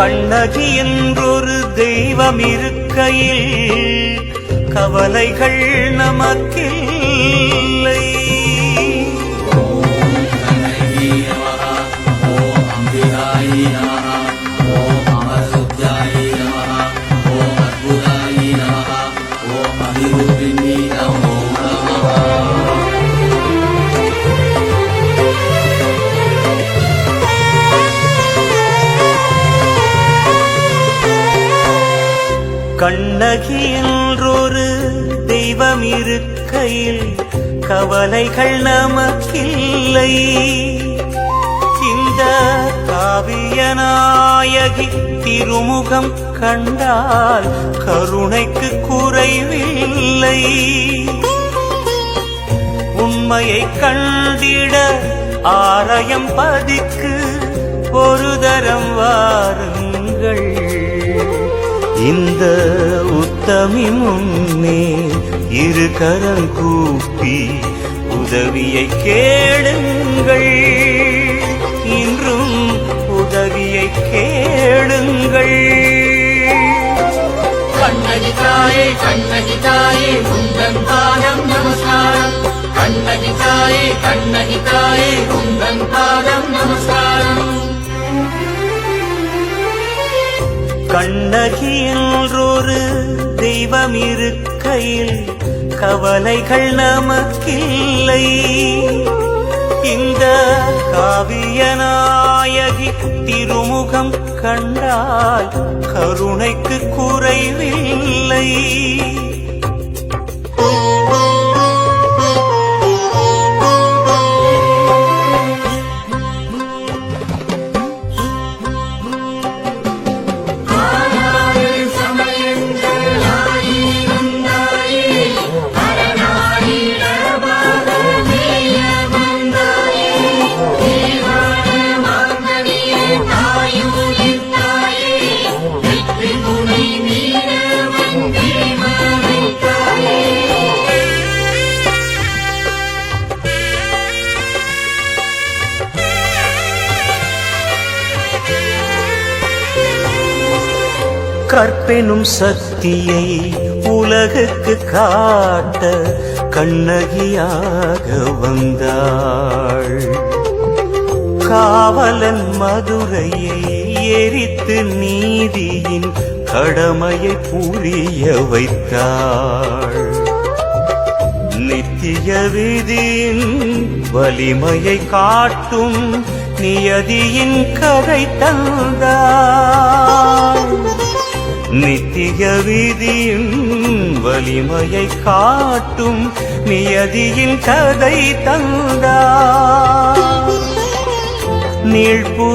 கண்ணகி என்றொரு தெய்வம் இருக்கையில் கவலைகள் நமக்கில்லை. கண்ணகி என்றொரு தெய்வம் இருக்கையில் கவலைகள் நமக்கில்லை. இந்த காவியநாயகி திருமுகம் கண்டால் கருணைக்கு குறைவில்லை. உண்மையை கண்டிட ஆலயம் பதிக்கு ஒரு தரம் வா. இந்த உத்தமி முன்னே இரு கரம் கூப்பி உதவியை கேளுங்கள். இன்றும் உதவியை கேளுங்கள். கண்ணகி தாயே கண்ணகி தாயே முந்தன் பாதம் நமஸ்காரம். கண்ணகி தாயே கண்ணகி தாயே கண்ணகி என்றொரு தெய்வம் இருக்கையில் கவலைகள் நமக்கில்லை. இந்த காவிய நாயகி திருமுகம் கண்டால் கருணைக்கு குறைவில்லை. கற்பெனும் சக்தியை உலகுக்கு காட்ட கண்ணகியாக வந்தாள். காவலன் மதுரையை எரித்து நீதியின் கடமையை புரிய வைத்தாள். நித்திய விதியின் வலிமையை காட்டும் நியதியின் கதை தந்தாள். நித்திய விதியின் வலிமையை காட்டும் நியதியின் கதை தந்தா. நீழ்புவி